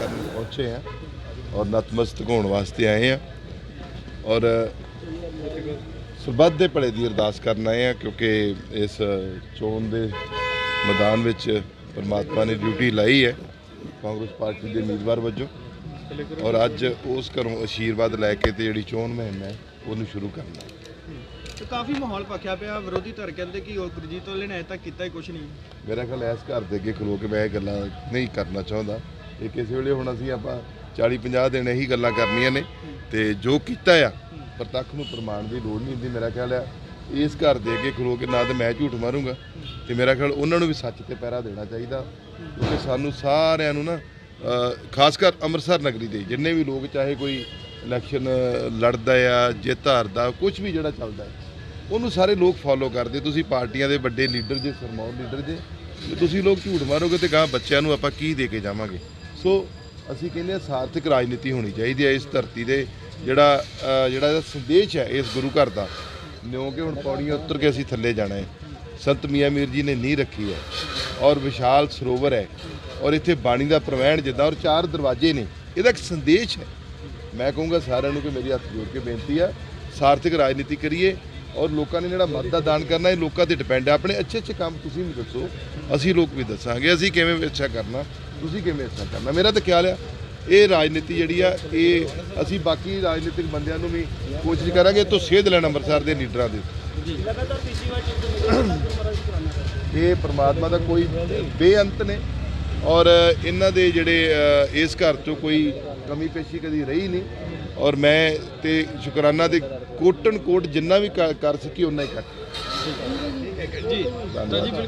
ਕਰਨ ਪਹੁੰਚੇ ਆ ਔਰ ਨਤਮਸਤਕ ਹੋਣ ਵਾਸਤੇ ਆਏ ਆ ਔਰ ਸਰਬੱਤ ਦੇ ਭਲੇ ਦੀ ਅਰਦਾਸ ਕਰਨ ਆਏ ਆ ਕਿਉਂਕਿ ਇਸ ਚੋਣ ਦੇ ਮੈਦਾਨ ਵਿੱਚ ਪਰਮਾਤਮਾ ਨੇ ਡਿਊਟੀ ਲਾਈ ਹੈ ਕਾਂਗਰਸ ਪਾਰਟੀ ਦੇ ਉਮੀਦਵਾਰ ਵਜੋਂ। ਔਰ ਅੱਜ ਉਸ ਘਰੋਂ ਆਸ਼ੀਰਵਾਦ ਲੈ ਕੇ ਤੇ ਜਿਹੜੀ ਚੋਣ ਮੁਹਿੰਮ ਹੈ ਉਹਨੂੰ ਸ਼ੁਰੂ ਕਰਨਾ ਹੈ। ਤੇ ਕਾਫੀ ਮਾਹੌਲ ਪੱਖਿਆ ਪਿਆ ਵਿਰੋਧੀ ਧਿਰ ਕਹਿੰਦੇ ਕਿ ਉਹ ਗੁਰਜੀਤ ਵਾਲੇ ਨੇ ਤੱਕ ਕੀਤਾ ਹੀ ਕੁਝ ਨਹੀਂ। ਮੇਰਾ ਖਿਆਲ ਇਸ ਘਰ ਦੇ ਅੱਗੇ ਖਲੋ ਕੇ ਮੈਂ ਇਹ ਗੱਲਾਂ ਨਹੀਂ ਕਰਨਾ ਚਾਹੁੰਦਾ। ਇਹ ਕਿਸੇ ਵੇਲੇ ਹੁਣ ਅਸੀਂ ਆਪਾਂ 40 50 ਦਿਨ ਇਹੀ ਗੱਲਾਂ ਕਰਨੀਆਂ ਨੇ ਤੇ ਜੋ ਕੀਤਾ ਆ ਪ੍ਰਤੱਖ ਨੂੰ ਪ੍ਰਮਾਣ ਦੀ ਲੋੜ ਨਹੀਂ ਹੁੰਦੀ ਮੇਰਾ ਖਿਆਲ ਆ ਇਸ ਘਰ ਦੇ ਅੱਗੇ ਖਲੋ ਕੇ ਨਾ ਤੇ ਮੈਂ ਝੂਠ ਮਾਰੂੰਗਾ ਤੇ ਮੇਰਾ ਖਿਆਲ ਉਹਨਾਂ ਨੂੰ ਵੀ ਸੱਚ ਤੇ ਪਹਿਰਾ ਦੇਣਾ ਚਾਹੀਦਾ। ਕਿਉਂਕਿ ਸਾਨੂੰ ਸਾਰਿਆਂ ਨੂੰ ਨਾ ਖਾਸ ਕਰ ਅੰਮ੍ਰਿਤਸਰ ਨਗਰੀ ਦੇ ਜਿੰਨੇ ਵੀ ਲੋਕ, ਚਾਹੇ ਕੋਈ ਇਲੈਕਸ਼ਨ ਲੜਦਾ ਆ ਜਿੱਤ ਧਾਰਦਾ ਕੁਝ ਵੀ ਜਿਹੜਾ ਚੱਲਦਾ ਹੈ, ਉਹਨੂੰ ਸਾਰੇ ਲੋਕ ਫੋਲੋ ਕਰਦੇ। ਤੁਸੀਂ ਪਾਰਟੀਆਂ ਦੇ ਵੱਡੇ ਲੀਡਰ ਜੇ, ਸਰਮੌਰ ਲੀਡਰ ਜੇ ਤੁਸੀਂ ਲੋਕ ਝੂਠ ਮਾਰੋਗੇ ਤੇ ਗਾਂ ਬੱਚਿਆਂ ਨੂੰ ਆਪਾਂ ਕੀ ਦੇ ਕੇ ਜਾਵਾਂਗੇ? ਸੋ ਅਸੀਂ ਕਹਿੰਦੇ ਆ ਸਾਰਥਕ ਰਾਜਨੀਤੀ ਹੋਣੀ ਚਾਹੀਦੀ ਹੈ ਇਸ ਧਰਤੀ ਦੇ ਜਿਹੜਾ ਜਿਹੜਾ ਇਹਦਾ ਸੰਦੇਸ਼ ਹੈ ਇਸ ਗੁਰੂ ਘਰ ਦਾ ਨਿਉ ਕਿ ਹੁਣ ਪੌੜੀਆਂ ਉਤਰ ਕੇ ਅਸੀਂ ਥੱਲੇ ਜਾਣਾ ਹੈ। ਸੰਤ ਮੀਆਂ ਮੀਰ ਜੀ ਨੇ ਨੀਂਹ ਰੱਖੀ ਹੈ ਔਰ ਵਿਸ਼ਾਲ ਸਰੋਵਰ ਹੈ ਔਰ ਇੱਥੇ ਬਾਣੀ ਦਾ ਪ੍ਰਵਹਿਣ ਜਿੱਦਾਂ ਔਰ ਚਾਰ ਦਰਵਾਜ਼ੇ ਨੇ, ਇਹਦਾ ਇੱਕ ਸੰਦੇਸ਼ ਹੈ। ਮੈਂ ਕਹੂੰਗਾ ਸਾਰਿਆਂ ਨੂੰ ਕਿ ਮੇਰੀ ਹੱਥ ਜੋੜ ਕੇ ਬੇਨਤੀ ਆ, ਸਾਰਥਿਕ ਰਾਜਨੀਤੀ ਕਰੀਏ ਔਰ ਲੋਕਾਂ ਨੇ ਜਿਹੜਾ ਮਤ ਦਾ ਦਾਨ ਕਰਨਾ, ਇਹ ਲੋਕਾਂ ਤੇ ਡਿਪੈਂਡ ਹੈ ਆਪਣੇ ਅੱਛੇ ਅੱਛੇ ਕੰਮ ਤੁਸੀਂ ਵੀ ਦੱਸੋ, ਅਸੀਂ ਲੋਕ ਵੀ ਦੱਸਾਂਗੇ, ਅਸੀਂ ਕਿਵੇਂ ਅੱਛਾ ਕਰਨਾ, ਤੁਸੀਂ ਕਿਵੇਂ ਅੱਛਾ ਕਰਨਾ। ਮੇਰਾ ਤਾਂ ਖਿਆਲ ਆ ਇਹ ਰਾਜਨੀਤੀ ਜਿਹੜੀ ਆ, ਇਹ ਅਸੀਂ ਬਾਕੀ ਰਾਜਨੀਤਿਕ ਬੰਦਿਆਂ ਨੂੰ ਵੀ ਕੋਸ਼ਿਸ਼ ਕਰਾਂਗੇ ਤੋਂ ਸੇਧ ਲੈਣ ਅੰਮ੍ਰਿਤਸਰ ਦੇ ਲੀਡਰਾਂ ਦੇ। ਇਹ ਪ੍ਰਮਾਤਮਾ ਦਾ ਕੋਈ ਬੇਅੰਤ ਨੇ ਔਰ ਇਹਨਾਂ ਦੇ ਜਿਹੜੇ ਇਸ ਘਰ ਚੋਂ ਕੋਈ ਕਮੀ ਪੇਸ਼ੀ ਕਦੀ ਰਹੀ ਨਹੀਂ। ਔਰ ਮੈਂ ਤੇ ਸ਼ੁਕਰਾਨਾ ਦੇ ਕੋਟਨ ਕੋਟ ਜਿੰਨਾ ਵੀ ਕਰ ਕਰ ਸਕੀ ਉਹਨਾਂ ਹੀ ਕਰ। ਜੀ ਧੰਨਵਾਦ